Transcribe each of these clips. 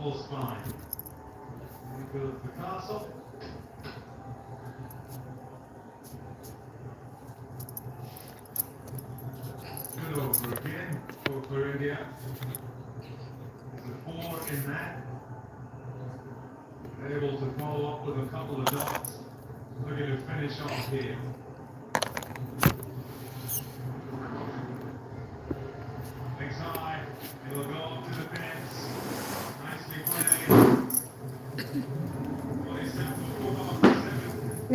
full spine. We build the castle. Good over again for, for India. There's a four in that. Able to follow up with a couple of dots. Looking to finish off here.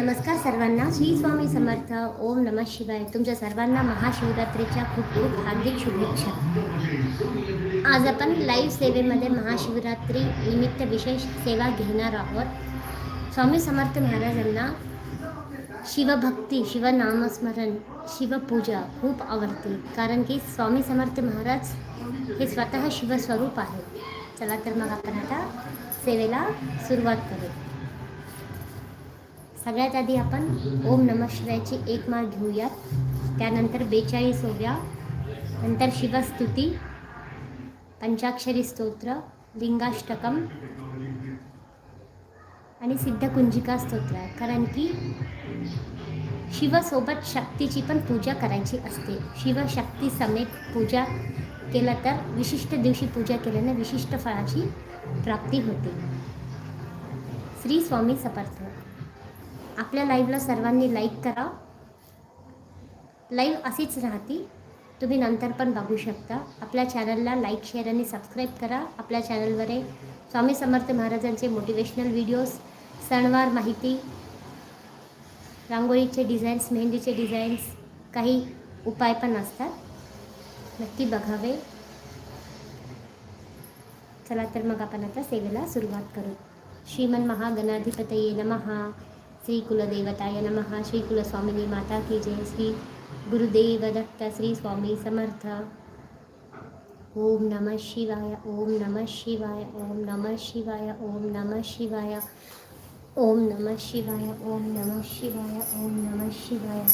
नमस्कार सर्वांना. श्री स्वामी समर्थ. ओम नम शिवाय. तुमच्या सर्वांना महाशिवरात्रीच्या खूप खूप हार्दिक शुभेच्छा. आज आपण लाईव्ह सेवेमध्ये महाशिवरात्री निमित्त विशेष सेवा घेणार आहोत. स्वामी समर्थ महाराजांना शिवभक्ती शिवनामस्मरण शिवपूजा खूप आवडते. कारण की स्वामी समर्थ महाराज हे स्वतः शिवस्वरूप आहे चला तर मग आपण आता सेवेला सुरुवात करू सगळ्यात आधी आपण ओम नम शिवायची एक माळ घेऊयात. त्यानंतर बेचाळीस ओव्या नंतर शिवस्तुती पंचाक्षरी स्तोत्र लिंगाष्टकम आणि सिद्धकुंजिका स्तोत्र. आहे कारण की शिवसोबत शक्तीची पण पूजा करायची असते. शिवशक्ती समेत पूजा केलं तर विशिष्ट दिवशी पूजा केल्याने विशिष्ट फळाची प्राप्ती होते. श्री स्वामी समर्थ. आपल्या लाईव्हला सर्वांनी लाईक करा. लाईव्ह अशीच राहती तुम्ही नंतर पण बघू शकता. आपल्या चॅनलला लाईक शेअर आणि सबस्क्राईब करा. आपल्या चॅनलवर स्वामी समर्थ महाराजांचे मोटिवेशनल व्हिडिओज सणवार माहिती रांगोळीचे डिझाईन्स मेहंदीचे डिझाईन्स काही उपाय पण असतात. नक्की बघावे. चला तर मग आपण आता सेवेला सुरुवात करू. श्रीमन महागणाधिपतये नमहा श्री कुलदेवताय नमः श्री कुलस्वामिनी माता की जय श्री गुरुदेव दत्त श्री स्वामी समर्थ ओम नमः शिवाय ओम नमः शिवाय ओम नमः शिवाय ओम नमः शिवाय ओम नमः शिवाय ओम नमः शिवाय ओम नमः शिवाय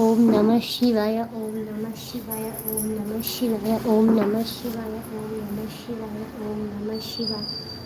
ओम नमः शिवाय ओम नमः शिवाय ओम नमः शिवाय ओम नमः शिवाय ओम नमः शिवाय ओम नमः शिवाय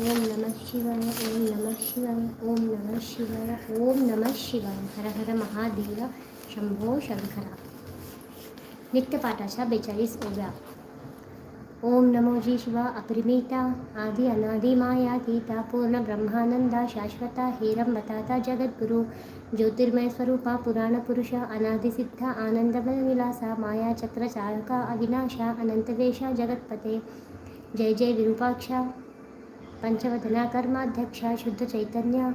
ओम नमः शिवाय, ओम नमः शिवाय, ओम नमः शिवाय, ओम नमः शिवाय। हर हर महादेव, शंभो शंकरा। नित्यपाठाच्या बेचाळीस ओव्या। ओम नमो जी शिवा, अपरिमिता, आदि अनादि मायातीता पूर्ण ब्रह्मानंदा, शाश्वता हेरंबताता जगद्गुरु, ज्योतिर्मय स्वरूपा, पुराण पुरुष अनादिसिद्ध आनंदमय विलासा माया, चक्र, चालका, अविनाशा अनंतवेशा जगत्पते। जय जय विरूपाक्षा। पंचवदना कर्माध्यक्षा शुद्ध चैतन्य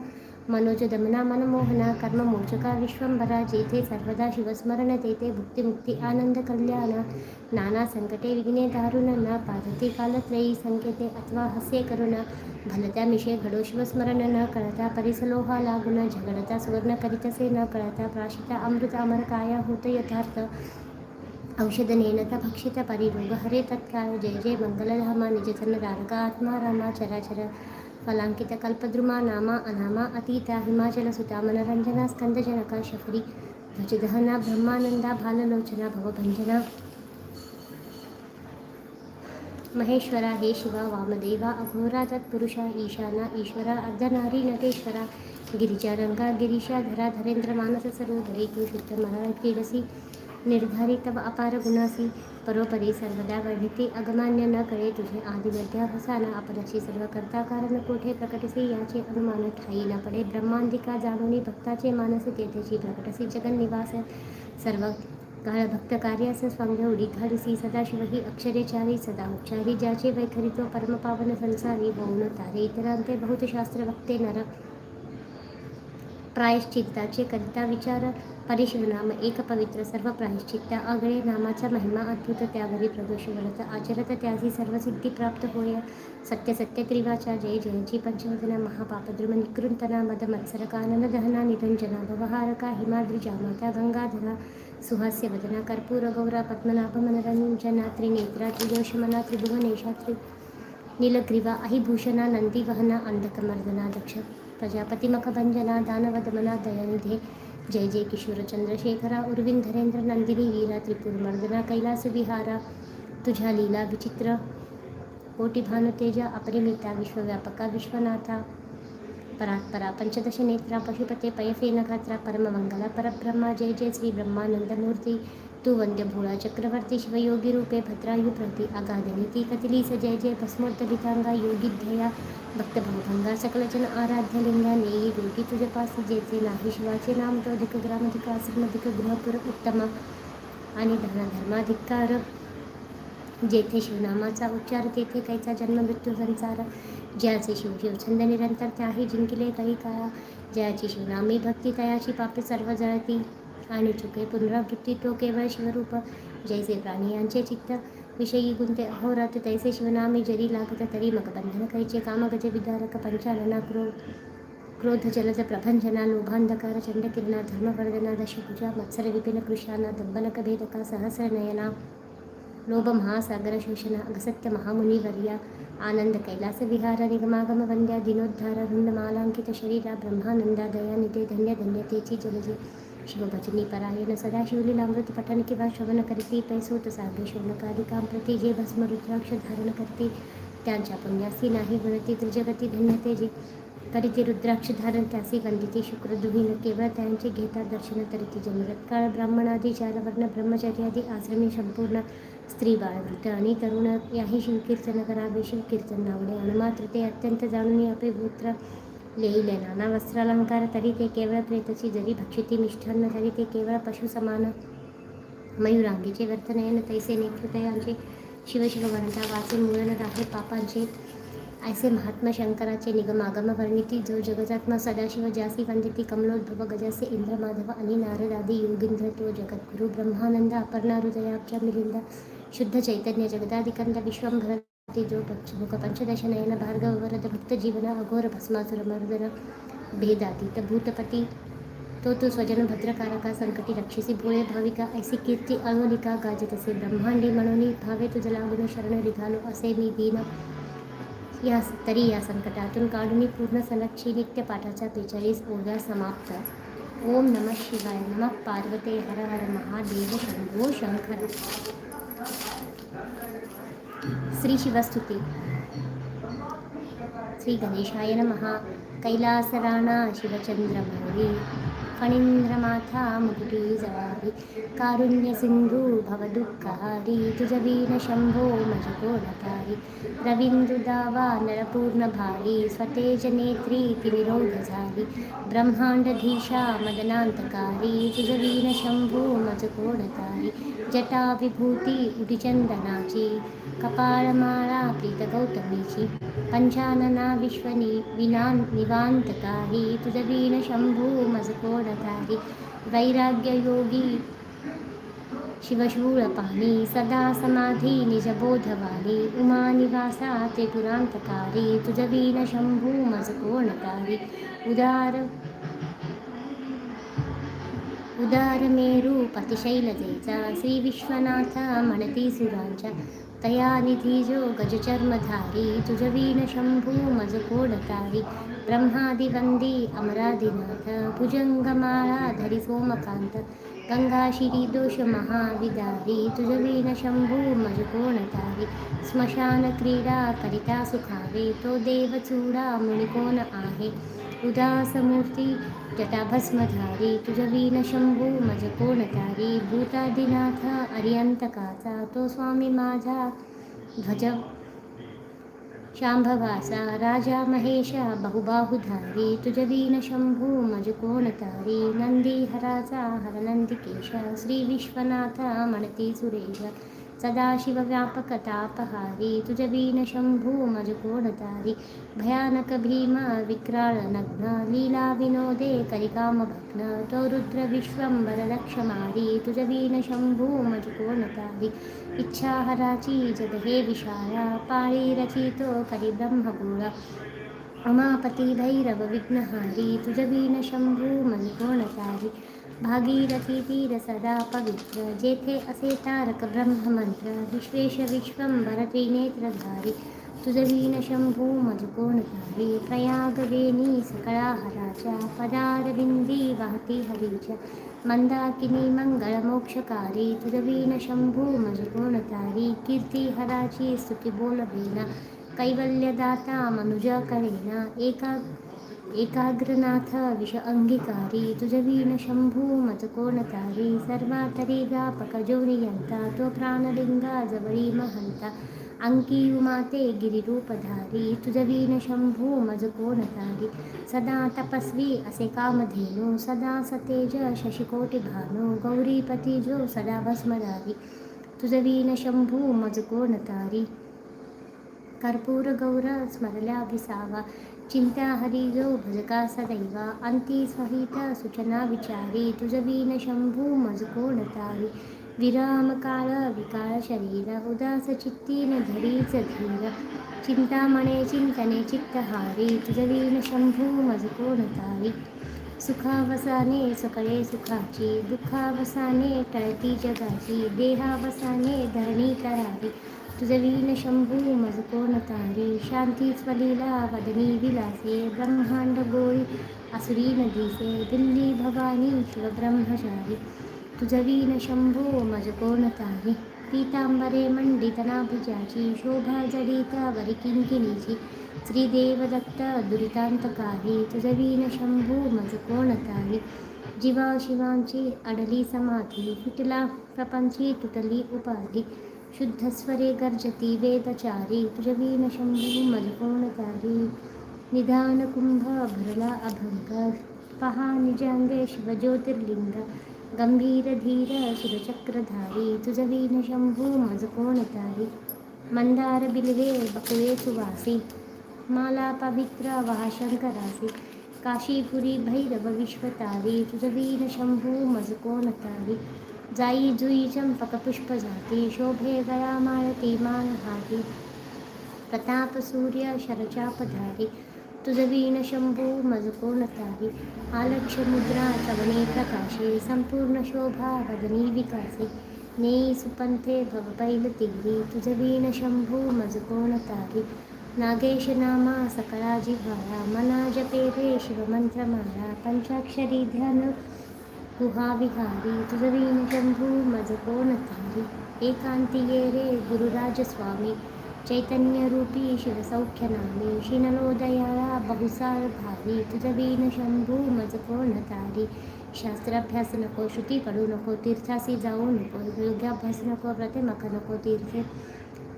मनोज दमना मनमोहना कर्ममोचका विश्वंभरा जेथे सर्वदा शिवस्मरण तेथे भुक्तिमुक्ती आनंद कल्याण नाना संकटे विघ्ने दारुण न पादते कालत्रयी संकेते अथवा हस्य करुण भलता मिशे घडो शिवस्मरण न कळता परिसलोहा लागुन झगडता सुवर्ण करितसे न कळता प्राशिता अमृत अमर काया होत यथार्थ औषध नेनत भक्षित परिरोग हरे तत्काल, जय जय मंगलधाम निजतन रारक आत्मा रामा, चराचर फलांकित कल्पद्रुमा, नामा, अनामा, अतीता, हिमाचल सुता, मनोरंजना, स्कंदजनक, शफरी, ध्वजदहना, ब्रह्मानंदा भाललोचना भवभंजना महेश्वर, हे शिव, वामदेव, अघोरा तत्षा ईशान, ईश्वर, अर्धनारी, नटेश्वर, गिरीजा, रंगा, गिरीशा, धरा धरेन्द्र मानस सरोधरी तो सिद्ध मरण क्रीडसी निर्धारित अपार गुणासी परोपरी सर्वदा वर्णिते अगमान्य न कळे तुझे आदि हसाना। अपरशी सर्व करता कारण कोठे प्रकटसी? याचे अनुमान ठाई न पडे। ब्रह्मांतिका जाणूनी भक्ताचे मानस तेथेची प्रकटसी। जगन्निवास सर्व काळ भक्त कार्यास स्वांग उडी घालसी सदाशिव ही अक्षरे चारी सदा उच्चारी। ज्याचे वैखरितो परमपावन संसारी होऊन तारे। इतरांते बहुत शास्त्र वक्ते नर। प्रायश्चित्ताचे करिता विचार परिशिवनाम एक पवित्र सर्व प्रायश्चित्त आगळे नामाचा महिमा अद्भुत त्यावरी प्रदोष व्रत आचरत त्याची सर्व सिद्धी प्राप्त होय सत्य सत्य त्रिवाचा जय जयची पंचवदना महापापद्रुम निकृंतना मद मत्सर कानन दहना निरंजना भवहारका हिमाद्री जामाता गंगाधरा सुहास्य वदना कर्पूर गौरा पद्मनाभ मनरंजना त्रिनेत्रा त्रिदोषमना त्रिभुवनेशा त्रि नीलग्रीवा अहिभूषणा नंदीवहना अंधकमर्दना दक्ष प्रजापतिमखभंजना जय जय किशोर चंद्रशेखरा उर्विंधरेंद्र नंदिनी, वीरा त्रिपुरमर्दना कैलास विहारा, तुझा लीला विचित्र, कोटी भानुतेजा अपरिमिता, विश्वव्यापका विश्वनाथा परात्परा पंचदश नेत्रा पशुपते पयफेन गात्रा परममंगला परब्रह्म, जय जय श्री ब्रह्मानंदमूर्ती तू वंद्य भोळा चक्रवर्ती शिवयोगी रूपे भद्रायु प्रति अगाधनीती स जय जय भस्मोद्दलितांगा योगिध्यया भक्तभवभंगा सकलजन आराध्य लिंगा नेई रोगी तुझपास जेचे नाही शिवाचे नाम तो अधिक ग्रामधिक आश्रमधिक गृहपुर उत्तम आणि धर्माधिकार जेथे शिवनामाचा उच्चार तेथे कैचा जन्म मृत्यू संसार ज्याचे शिव शिवछंद निरंतर त्याही जिंकले काही काळा ज्याची शिवनामी भक्ती तयाची पापे सर्व जळती. आणि चुके पुनरावृत्ती तो केवळ शिवरूप जैसे प्राणी यांचे चित्त विषयी गुंते अहोरात तैसे शिवनामी जरी लागत तरी मग बंधन कैचे कामगज विदारक पंचालना क्रो क्रोध जलद प्रभंजना लोभांधकार चंडकिरणा धर्मवर्धना दशभुजा मत्सर विपिन कृशाना दंबनक भेदका सहस्रनयना लोभ महासागर शोषण अगसत्य महामुनिवर्या आनंद कैलास विहार निगमागम वंद्या दिनोद्धार रुंडमालांकित शरीरा ब्रह्मानंदा दयानिधे धन्य धन्य तेची जलजे। शिवभजनी परायण सदा शिवलीलामृत पठन किंवा श्रवण करती पैसोत सागे शोनकादिकां प्रती जे भस्म रुद्राक्ष धारण करते। त्यांच्या पुण्यासी नाही गणती त्रिजगती धन्यते जे करीती रुद्राक्ष धारण त्यासी वंदिती शुक्र दुहीन केवळ त्यांचे घेतात दर्शन तरीती जन्मरत्काळ ब्राह्मणादी चारवर्ण ब्रह्मचर्यादी आश्रमी संपूर्ण। स्त्री बाळ वृद्ध आणि तरुण याही शिवकीर्तन करावे शिवकीर्तन नावडे अणमात्र ते अत्यंत जाणून आपे पुत्र। नाना वस्त्रालंकार तरी ते केवळ प्रेतची जरी भक्षिती मिष्ठान्न तरी ते केवळ पशु समान मयुरांगीचे वर्तनयन तैसे नेतृतयांचे शिवशिव वरंता वाचे मुळन राहे पापांचे, ऐसे महात्मा शंकराचे निगमागम वर्णिती जो जगजात्मा सदाशिव जासी वंदिती, कमलोद्भव गजासे इंद्र माधव आणि नारदादी योगींद्र तो जगद्गुरु ब्रह्मानंद, अपर्णा मिलिंद, शुद्ध चैतन्य जगदादिकंद विश्वंभर ते जो पंचमुख पंचदश नयन भक्तजीवन वरद अघोर भस्मासुर भेदातीत भूतपती तो तू स्वजन भद्रकारका संकटी रक्षिसी भोळे भाविका ऐसी कीर्ती अळवलिका गाजतसे ब्रह्मांडी मनोनी भावे तुझ लागून शरण निघालो असे मी दीन। या तरी या संकटातून काढून पूर्ण सलक्षी नित्य पाठाचा बेचाळीस ओव्या समाप्त। ओम नम शिवाय नम पार्वते हर हर महादेव शंभो शंकर। శ్రీ శివస్థుతి శ్రీ గణేశాయ నమ కైలాసరాణ శివచంద్ర फणीन्द्रमाथा मुकुटीजवाहि कारुण्यसिन्धु भवदुहारी तुजवीण शम्भो मजुकोडकारी रविन्द्रुदावा नरपूर्णभारी। स्वतेजनेत्री तिविरोलारी ब्रह्माण्डधीशा मदनान्तकारी। तुजवीणशम्भु मजुकोडकारी जटाविभूति उडिचन्दनाची कपालमाला प्रीतगौतमीची। पञ्चानना विश्वनि कीतगौतमीजी पञ्चाननाविश्वनिवान्तकारी तुजवीणशम्भु मजुकोड ज्ञानधारी वैराग्ययोगी शिवशूलपाणि सदा समाधि निजबोधवाली उमानिवासा त्रिपुरान्तकारी तुजवीनशम्भूमजकोणकारी उदार उदारमेरुपतिशैलतेजा श्रीविश्वनाथ मणतीसुराञ्च तया निधीजो गजचर्मधारी तुजवीनशम्भूमजकोणकारी ब्रह्मादिवन्दी अमरादिनाथ भुजङ्गमाळाधरि सोमकान्त गङ्गाशिरी दोषमहाविदारी तुजवीन शम्भू मजकोणतारि स्मशानक्रीडा करिता सुखावे तो देवचूडा मुनिकोन आहे उदासमूर्ति जटाभस्मधारी तुजवीन शम्भू भूतादिनाथ अर्यन्तकाचा तो स्वामी माझा ध्वज शांभवासा राजा महेश बहुबाहुधारी नंदी हराचा हर नंदिकेश श्री विश्वनाथ म्हणती सुरेश सदाशिवव्यापकतापहारी तुजवीन शम्भू मजकोणधारी भयानकभीम विक्राळनग्न लीलाविनोदे करिकामभग्न तौ रुद्रविश्वम्बरलक्षमारी तुजवीन शम्भू मजकोणधारी इच्छाहराची जगहे विशाला पाळीरचितो परिब्रह्मपूरा अमापतिभैरवविघ्नहारी तुजवीन शम्भू भागीरथी तीर सदा पवित्र जेथे असे तारक ब्रह्ममंत्र विश्वेश विश्वंभर त्रिनेत्रधारी तुझवीन शंभू मधुकोणधारी प्रयागवेणी सकळाहराच्या पदारविंदी वाहती हरीच्या मंदाकिनी मंगळमोक्षकारी तुझवीन शंभू मधुकोणधारी कीर्तिहराची स्तुती बोलवेना कैवल्यदाता मनुजा करेना एका एकाग्रनाथ विष अङ्गीकारी तुझ वीण शंभू सर्वातरी व्यापक जोनियंता तो प्राणलिंगा जवळी महंता अंकी उमाते गिरिरूपधारी तुझ वीण शंभू सदा तपस्वी असे कामधेनु सदा सतेज शशिकोटिभानु गौरीपतीजो गौरीपती जो सदा भस्मधारी तुझ वीण शंभू मज कोण चिन्ताहरिलो भजकास दैवा अन्ति सुचना विचारी तुजवीन शम्भु मजकोणतारी विरामकाल विकाळ शरीर उदास चित्तीन धरीच धीर चिंतामणे चिंतने चित्तहारी तुजवीन शम्भु मजकोणतारी सुखावसाने सकळे सुखाची दुःखावसाने टळती जगाची देहावसाने धरणी करारी तुजवीनशम्भु मजुकोणतारि शान्तिस्वलीला वदनीविलासे ब्रह्माण्डगोरि असुरीनदीसे दिल्ली भवानी शिवब्रह्मचारि। तुजवीनशम्भु मजुकोणतारि पीताम्बरे मण्डितनाभिजाचि शोभा जडिता वरिकिङ्किनीचि श्रीदेवदत्त दुरितान्तकारी। तुजवीनशम्भु अडली समाधि अडलिसमाधिः प्रपञ्ची तुतली उपाधि। शुद्धस्वरे गर्जति वेदचारी तुजवीनशम्भु मधुकोणतारि निधानकुम्भ भरला पहा निजाङ्गे शिवज्योतिर्लिङ्ग गम्भीरधीर सुरचक्रधारी तुजवीनशम्भु मधुकोणतारी मन्दार बकुले सुवासि माला पवित्रा वा शङ्करासि काशीपुरी भैरवविश्वतारी तुजवीनशम्भु मधुकोणतारी जाई जुई चंपकपुष्पजाती शोभे गळा माळती मानहारी प्रताप सूर्य शरचापधारी तुझवीन शंभू मजको नतारी आलक्ष्य मुद्रा चवणे प्रकाशे संपूर्ण शोभा वदनी विकासे। नेयी सुपंथे भवपैलतीरी तुझवीन शंभू मजको नतारी नागेश नामा सकळा जिव्हारा मना जपे रे पंचाक्षरी ध्यान गुहा विहारी तुझ वीण शंभू मज कोण तारी एकांती ये रे गुरुराज स्वामी चैतन्यरूपी शिवसौख्यनामी शिनलोदयाळा बहुसार भारी तुझ वीण शंभू मज कोण तारी शास्त्राभ्यास नको श्रुती पडू नको, तीर्थासी जाऊ नको योग्याभ्यास नको प्रतिमख नको, तीर्थे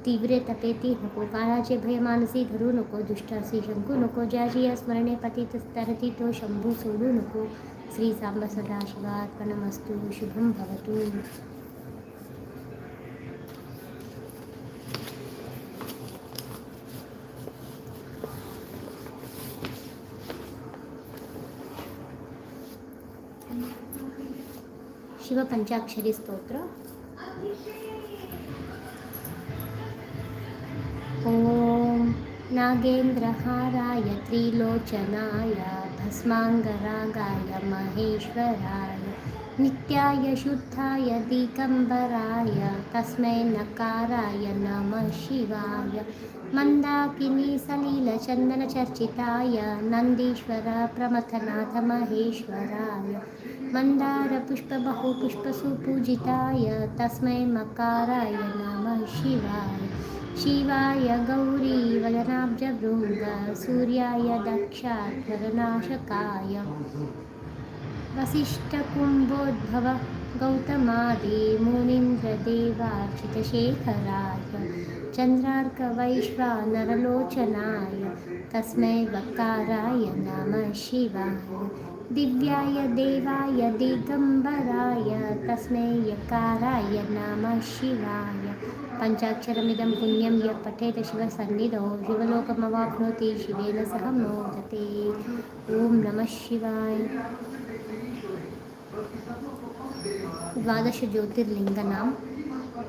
तीव्रे तपेती नको काळाचे भय मानसी धरू नको, दुष्टासी शंकू नको ज्याची या स्मरणे पतित तरती तो शंभू सोडू नको శ్రీ సాంబ సదాశివాత్మనమస్తు శుభం భవతు. శివ పంచాక్షరి స్తోత్ర. ఓ నాగేంద్రహారాయ త్రిలోచనాయ भस्माङ्गरागाय महेश्वराय नित्याय शुद्धाय दिगम्बराय तस्मै नकाराय नमः शिवाय। मन्दाकिनी सलिलचन्दनचर्चिताय नन्दीश्वर प्रमथनाथ महेश्वराय मन्दारपुष्पबहुपुष्पसुपूजिताय तस्मै मकाराय नमः शिवाय शिवाय गौरी वदनाब्जभृङ्ग सूर्याय दक्षाध्वरनाशकाय वसिष्ठकुम्भोद्भव गौतमादि मुनीन्द्रदेवार्चितशेखराय चन्द्रार्कवैश्वानरलोचनाय तस्मै वकाराय नमः शिवाय दिव्याय देवाय दिगम्बराय तस्मै यकाराय नमः शिवाय पञ्चाक्षरमिदं पुण्यं यः पठेत शिवसन्निधौ शिवलोकमवाप्नोति शिवेन सह मोदते ॐ नमः शिवाय ದ್ವಾದಶ ಜ್ಯೋತಿರ್ಲಿಂಗನಾಂ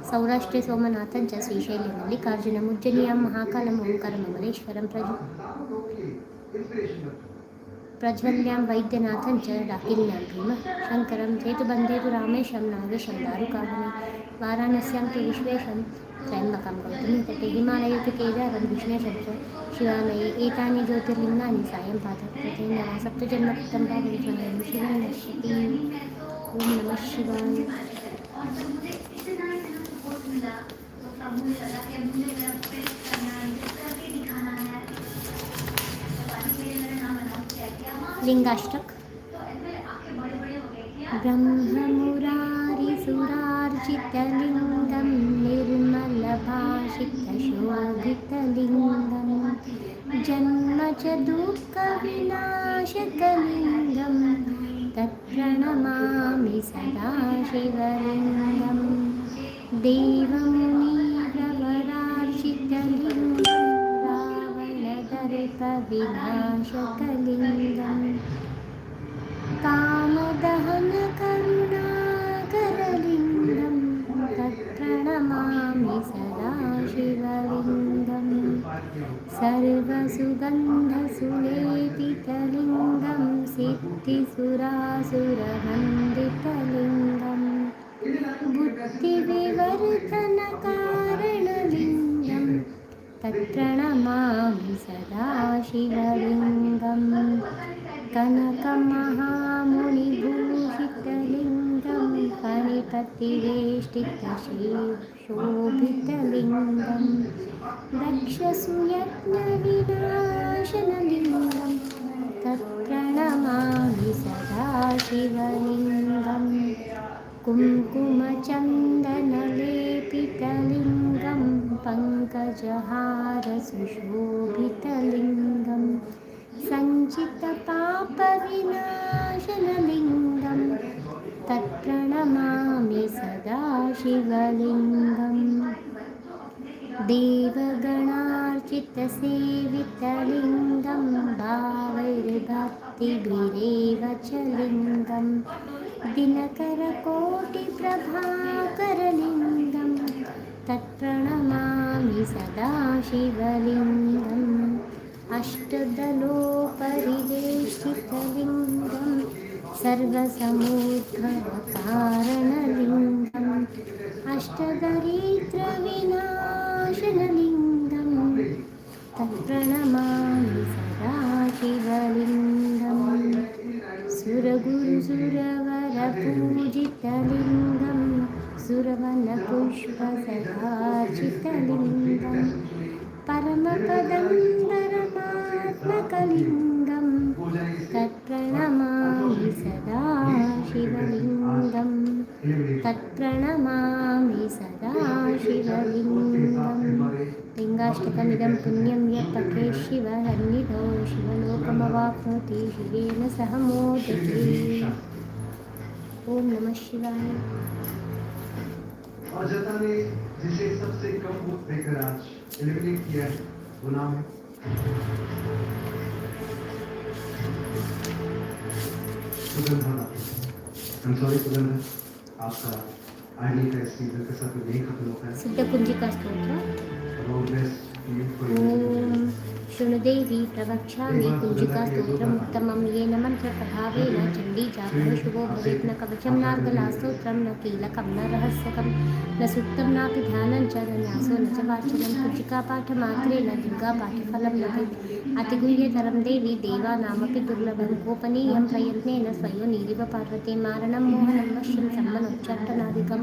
ಸೌರಾಷ್ಟ್ರೆ ಸೋಮನಾಥಂ ಚ ಶ್ರೀಶೈಲ್ಯ ಮಲ್ಲಿಕಾರ್ಜುನ ಮುಜ್ಜನಿಯಾಂ ಮಹಾಕಾಲಂ ಓಂಕಾರಂ ಅಮರೇಶ್ವರಂ ಪ್ರಜ್ प्रज्वल्यां वैद्यनाथं च दाकिन्यां भीम शङ्करं चेतुबन्धे तु रामेशं, नागेशं, दारुकामणि, वाराणस्यां तु विश्वेशं त्र्यम्बकं गौतमी तटे हिमालये तु केदारं विश्वेशं च शिवालये एतानि ज्योतिर्लिङ्गानि सायं पादप्रतेन सप्तजन्मकृतं पादविश्वं शिवं नश्यति ॐ नमः शिवाय Thank. लिङ्गाष्टक ब्रह्ममुरारिसुरार्जितलिङ्गं निर्मलभाषितशोभितलिङ्गं जन्म च दुःखविनाशकलिङ्गं तत्प्रणमामि सदा शिवलिङ्गं देवमुनिप्रवरार्जितलिङ्गं रावणदर्पविनाशकलिङ्गम् कामदहनकरुणाकरलिङ्गं तत्प्रणमामि सदा शिवलिङ्गं सर्वसुगन्धसुलेपितलिङ्गं सिद्धिसुरासुरवन्दितलिङ्गं बुद्धिविवर्धनकारणलिङ्गं तत्र सदाशिवलिङ्गं कनकमहामुनिभूषितलिङ्गं कणिपतिवेष्टितशीक्षोभितलिङ्गं दक्षसुयत्नविनाशनलिङ्गं तत्प्रणमामि सदाशिवलिङ्गं कुङ्कुमचन्दनलेपितलिङ्गम् पङ्कजहारसुशोभितलिङ्गं सञ्चितपापविनाशनलिङ्गं तत्प्रणमामि सदा शिवलिङ्गम् देवगणार्चितसेवितलिङ्गं भावैर्भक्तिभिरेव च लिङ्गं दिनकरकोटिप्रभाकरलिङ्गं तत्प्रणमामि सदाशिवलिङ्गम् अष्टदलोपरिजेष्टितलिङ्गं सर्वसमुखकारिङ्गम् अष्टदरिद्रविनाशनलिङ्गं तत्प्रणमामि सदाशिवलिङ्गं सुरगुरुसुरवरपूजितलिङ्गम् सुरगुरुसुरवरपूजितलिङ्गं सुरवनपुष्पसदार्चितलिङ्गं परमपदं परमात्मकलिङ्गं तत्प्रणमामि सदा शिवलिङ्गम् तत्प्रणमामि सदा शिवलिङ्गं लिङ्गाष्टकमिदं पुण्यं यत् पठे शिवसन्निधौ शिवलोकमवाप्नोति शिवेन सह मोदते ॐ नमः शिवाय और जनता ने जिसे सबसे कम वोट देकर आज एलिमिनेट किया है वो नाम है। sorry सुगंधा आपका आईडी का इस सीज़न के साथ नहीं खत्म होता है सिद्धकुञ्जिका स्तोत्र रोडलेस फील ॐ शृणुदेवी प्रवक्ष्यामि कुञ्जिकास्तोत्रमुत्तमं येन मन्त्रप्रभावेन चण्डीजापः शुभो भवेत् न कवचं नार्गलास्तोत्रं न कीलकं न रहस्यकं न सुप्तं नापि ध्यानं च न न्यासो न च वाचनं कुञ्जिकापाठमात्रेण दुर्गापाठफलं लभेत् अतिगुह्यतरं देवी देवानामपि दुर्लभं गोपनीयं प्रयत्नेन स्वयोनिरिव पार्वती मारणं मोहनं वश्यं सम्मनोच्चाटनादिकं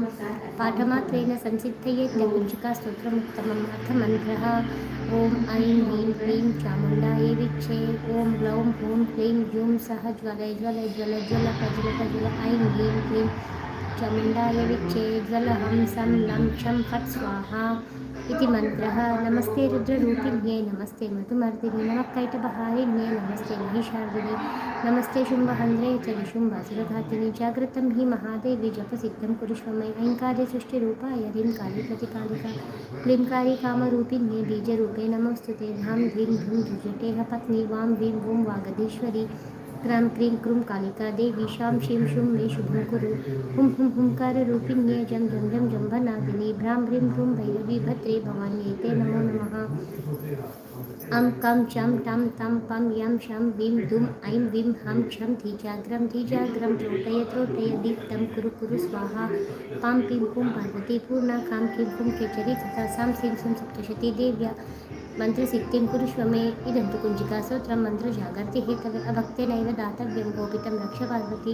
पाठमात्रेण संसिद्धयेत्यकुञ्जिकास्तोत्रमुत्तमम् अर्थमन्त्रः ఓం ఐం హ్రీం హ్రీం చాముండాయే విక్షే. ఓం గ్లౌం హ్రూం హ్లీం హ్యూం సహ జ్వలే జ్వలే జ్వల జ్వల ప్రజ్వల ప్రజ్వల ఐం హ్రీం హ్రీం చాముండాయే విక్షే. జ్వల హం లం క్షం ఫట్ స్వాహ. इति मन्त्रः, नमस्ते रुद्ररूपिण्ये, नमस्ते मधुमर्दिनि नमः कैटबहारिण्ये नमस्ते महिषार्दिनि नमस्ते शुम्भहन्द्रे च निशुम्भासुरघातिनि जागृतं हि महादेवी, जपसिद्धं कुरुष्व मयि ऐङ्कार्य सृष्टिरूपाय ह्रीं काली प्रतिकालिका क्लींकारी कामरूपिण्ये, बीजरूपे, नमोऽस्तु ते, धां ध्रीं धूं धुजटेह पत्नी, वां वीं वूं वागधीश्वरी क्रां क्रीं क्रूं कालिका देवी शां शीं शुं मे शुभं कुरु। हुं हुं हुङ्काररूपिण्ये जं जं जं जम्भनादिनी भ्रां ह्रीं ह्रूं भैरवी भद्रे भवान्यै ते नमो नमः। अं कं, चं टं तं, पं, यं, शं, वीं, दुं, ऐं, वीं, हं, क्षं धीजाग्रं धीजाग्रं त्रोटय त्रोटय दीप्तं, कुरु कुरु, स्वाहा। पां पीं पुं, पार्वती, पूर्णा, खां, कीं, पुं, केचरी, तथा सां, सीं, सुं, सप्तशती, देव्या। मन्त्रसिद्धिं कुरुष्व मे इदं तु कुञ्जिकास्तोत्रं मन्त्रजागर्ति हेतवे अभक्तेनैव दातव्यं गोपितं रक्ष पार्वती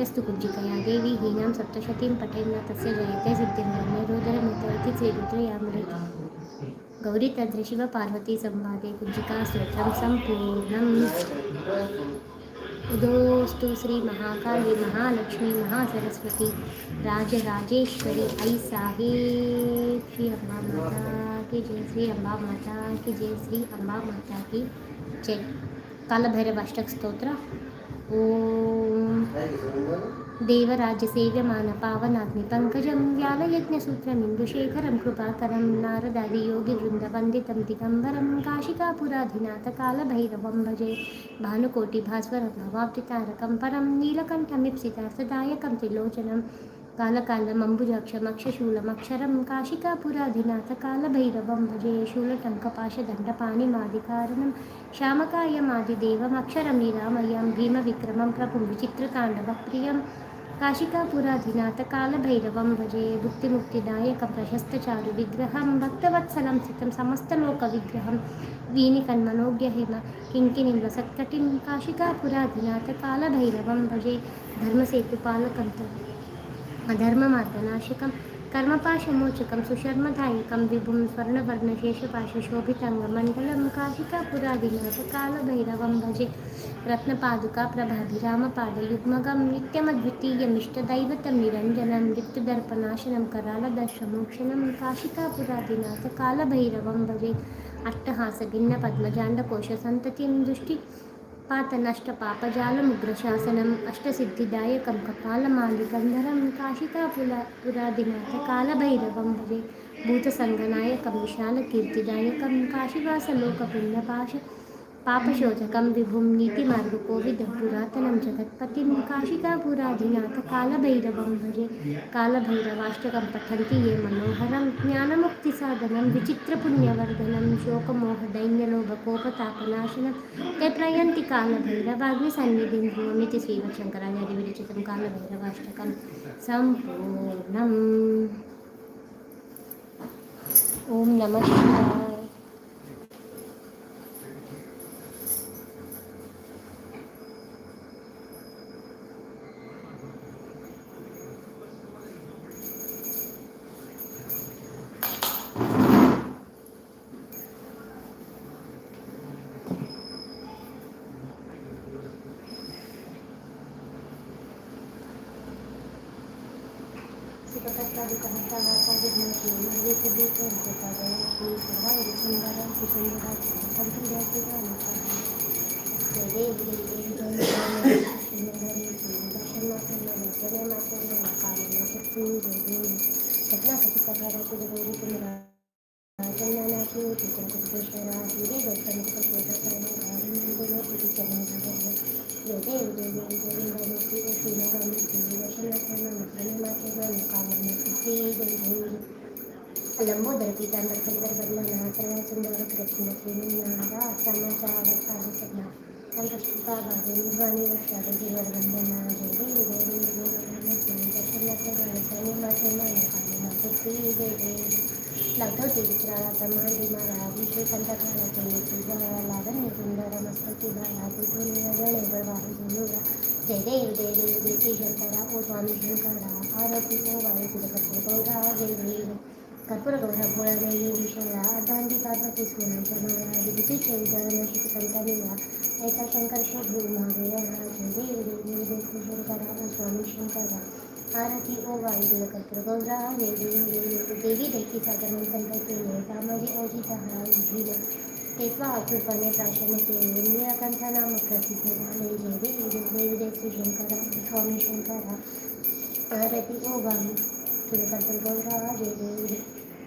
यस्तु कुञ्जिकया देवी हीनां सप्तशतीं पठेन्न तस्य जयते सिद्धिं ब्रह्मरोदरमित इति श्रीरुद्रयामरे गौरीतन्त्रे शिवपार्वती संवादे कुञ्जिकास्तोत्रं सम्पूर्णम् उदोस्तु श्री महाकाली, महालक्ष्मी, महासरस्वती, राजराजेश्वरी आई साहेब श्री अम्बा माता की जय, श्री अम्बा माता की जय, श्री अम्बा माता की जय। का स्त्रोत्र ओम। देवराजसेव्यमानपावनाग्निपङ्कजं व्यालयज्ञसूत्रमिन्दुशेखरं कृपाकरं नारदादियोगिवृन्दवन्दितं दिगम्बरं काशिकापुराधिनाथकालभैरवं भजे भानुकोटिभास्वरं भवाब्धितारकं परं नीलकण्ठमीप्सितार्थदायकं त्रिलोचनं कालकालमम्बुजाक्षमक्षशूलमक्षरं काशिकापुराधिनाथकालभैरवं भजे शूलटङ्कपाशदण्डपाणिमादिकारणं श्यामकायमादिदेवमक्षरं निरामयं भीमविक्रमं प्रभुं विचित्रताण्डवप्रियं కాశికాపురాధినాథ కాలభైరవం భజే బుక్తిముక్తిదాయక ప్రశస్తచారు విగ్రహం భక్తవత్సలం స్థితం సమస్తలోక విగ్రహం వీని కన్మనోగ్య హేమ కింకినిమ్ల సత్కటిం కాశికాపురాధినాథ కాలభైరవం భజే ధర్మసేతు పాలకంతో అధర్మ మార్గనాశకం कर्मपाशमोचकं सुशर्मदायकं विभुं स्वर्णवर्णशेषपाशशोभितङ्गमण्डलं काशिकापुरादिनाथकालभैरवं भजे रत्नपादुकाप्रभाभिरामपादयुग्मगं नित्यमद्वितीयमिष्टदैवतं निरञ्जनं मृत्युदर्पनाशनं करालदर्शमोक्षणं काशिकापुरादिनाथकालभैरवं भजे अट्टहासगिन्नपद्मजाण्डकोशसन्ततिं दृष्टि पातनष्टपापजालमुग्रशासनम् अष्टसिद्धिदायकं कपालमालिगन्धरं काशिकापुरा पुरादिनाथकालभैरवं भजे भूतसङ्गनायकं विशालकीर्तिदायकं काशिवासलोकपुण्यपाश పాపశోచకం విభుం నీతిమార్గు కోవిదం పురాతనం జగత్పతిం కాళికాపురాధినాథ కాలభైరవం భజే కాలభైరవాష్టకం పఠంతి ఏ మనోహరం జ్ఞానముక్తిసాధనం విచిత్రపుణ్యవర్ధనం శోకమోహదైన్యలోభకోపతాపనాశనం తే ప్రయంతి కాలభైరవాగ్ని సన్నిధిం భూమితి శ్రీమశంకరాచార్య విరచితం కాలభైరవాష్టకం సంపూర్ణం ఓం నమ శివాయ कलिवर बदलना सर्व सुंदर प्रसन्न श्रीनारा श्यामाच्या आवडता सगळा संकष्टका बाजे निर्वाणी वक्षाले गिरवर वंदना जय देव जय देव जय देव दर्शनाच्या गणसाने माते माया काली माते श्री जय देव लागतो ते विचारा ब्रह्मांडी मारा विषय कंठकाळाचे तुझा लावण्य सुंदर मस्तकी बाळा तिथून गणे बळवाहू जुनुरा जय देव जय देव जय श्री शंकरा ओ स्वामी शंकरा आरती वाळू तुझं कर्पूर गौरा जय देव कर्पूर गौरा माया विभूतीचे उदयन शिकसंतानीला ऐसा शंकर शोभू शंकरा स्वामी शंकरा आरती ओ तुझं कर्पूर गौरा देव दैकी सागर मंथन केले अजित हा विधिले तेव्हा देव जय स्वामी शंकरा आरती ओ तुझं कर्पूर गौरा जय देव जय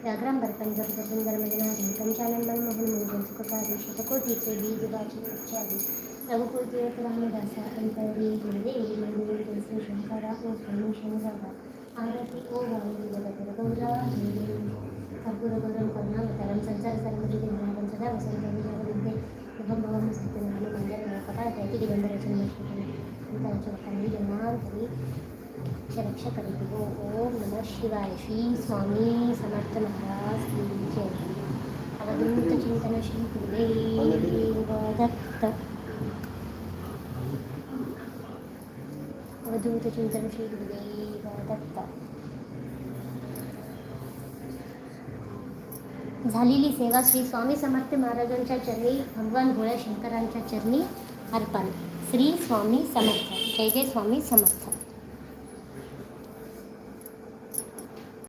व्याघ्रांबर पंचर सुंदर मजनारी पंचानन मनमोहन मोहन सुखकारी शतकोटीचे बीज वाची तीर्थ रामदासा अंतरी मंदिर शंकरा ओ स्वामी शंकरा आरती ओ वाळू तुझं कर्पूर गौरा जय देव कर्पूरगौरं करुणावतारं संसारसारमधिगमनं सदा वसन्तविजयवन्दे शुभं भवं सत्यनारायण मङ्गलं ओम नमः शिवाय। श्री स्वामी समर्थ महाराज की जय। अवधूत चिंतन श्री गुरुदेव दत्त अवधूत चिंतन श्री गुरुदेव दत्त झालेली सेवा श्री स्वामी समर्थ महाराजांच्या चरणी भगवान भोळ्या शंकरांच्या चरणी अर्पण। श्री स्वामी समर्थ। जय जय स्वामी समर्थ।